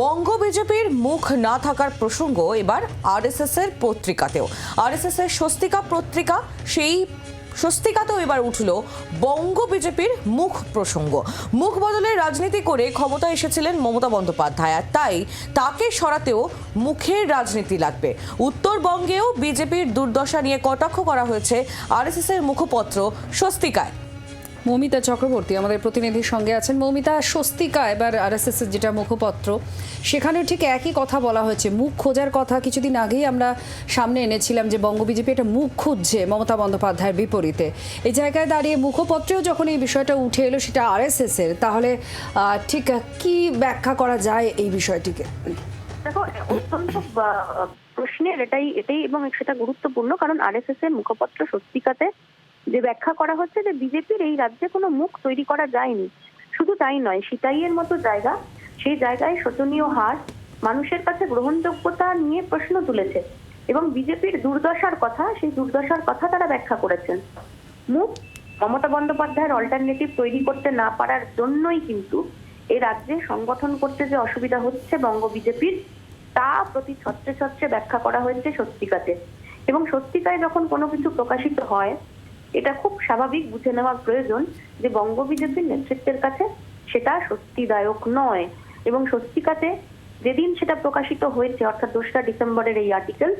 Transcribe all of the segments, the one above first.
বঙ্গ বিজেপির মুখ না থাকার প্রসঙ্গ এবার আরএসএস এর পত্রিকাতেও। আরএসএস এর স্বস্তিকা পত্রিকা, সেই স্বস্তিকাতেও এবার উঠল বঙ্গ বিজেপির মুখ প্রসঙ্গ। মুখ বদলের রাজনীতি করে ক্ষমতা এসেছিলেন মমতা বন্দ্যোপাধ্যায়, আর তাই তাকে সরাতেও মুখের রাজনীতি লাগবে। উত্তরবঙ্গেও বিজেপির দুর্দশা নিয়ে কটাক্ষ করা হয়েছে আরএসএস এর মুখপত্র স্বস্তিকায়। মৌমিতা চক্রবর্তী আমাদের প্রতিনিধির সঙ্গে আছেন। মৌমিতা, স্বস্তিকা, এবার আরএসএস এর যেটা মুখপত্র, সেখানেও ঠিক একই কথা বলা হয়েছে। মুখ খোঁজার কথা কিছুদিন আগেই আমরা সামনে এনেছিলাম যে বঙ্গ বিজেপি একটা মুখ খুঁজছে মমতা বন্দ্যোপাধ্যায়ের বিপরীতে। এই জায়গায় দাঁড়িয়ে মুখপত্রেও যখন এই বিষয়টা উঠে এলো সেটা আরএসএস এর, তাহলে ঠিক কি ব্যাখ্যা করা যায় এই বিষয়টিকে? দেখো অত্যন্ত প্রশ্নের এটাই এটাই এবং সেটা গুরুত্বপূর্ণ, কারণ আরএসএস এর মুখপত্র সত্যিকাতে যে ব্যাখ্যা করা হচ্ছে যে বিজেপির এই রাজ্যে কোনো মুখ তৈরি করা যায়নি। শুধু তাই নয় সিতাইয়ের মতো জায়গা, সেই জায়গায় শোচনীয় হার, মানুষের কাছে গ্রহণযোগ্যতা নিয়ে প্রশ্ন তুলেছে এবং বিজেপির দুর্দশার কথা, সেই দুর্দশার কথা তারা ব্যাখ্যা করেছেন। মুখ মমতা বন্দ্যোপাধ্যায়ের অল্টারনেটিভ তৈরি করতে না পারার জন্যই কিন্তু এ রাজ্যে সংগঠন করতে যে অসুবিধা হচ্ছে বঙ্গ বিজেপির, তা প্রতি ছত্রে ছত্রে ব্যাখ্যা করা হয়েছে সত্যিকাতে এবং সত্যিকায় যখন কোনো কিছু প্রকাশিত হয় এটা খুব স্বাভাবিক, বুঝে নেওয়া প্রয়োজন যে বঙ্গ বিজেপির নেতৃত্বের কাছে সেটা সত্যিদায়ক নয়। এবং সত্যিকাতে যেদিন সেটা প্রকাশিত হয়েছে, অর্থাৎ দোসরা ডিসেম্বরের এই আর্টিকেল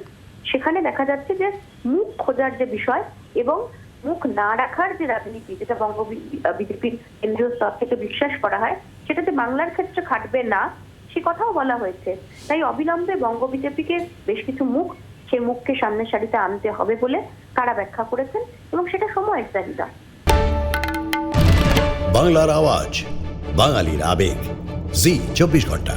সেখানে দেখা যাচ্ছে যে মুখ খোঁজার যে বিষয় এবং মুখ না রাখার যে রাজনীতি, যেটা বঙ্গ বিজেপির কেন্দ্রীয় স্তর থেকে বিশ্বাস করা হয়, সেটা যে বাংলার ক্ষেত্রে খাটবে না, সে কথাও বলা হয়েছে। তাই অবিলম্বে বঙ্গ বিজেপিকে বেশ কিছু মুখ সে মুখকে সামনের সারিতে আনতে হবে বলে কারা ব্যাখ্যা করেছেন এবং সেটা সময়ের চাহিদা। বাংলার আওয়াজ, বাঙালির আবেগ, জি, চব্বিশ ঘণ্টা।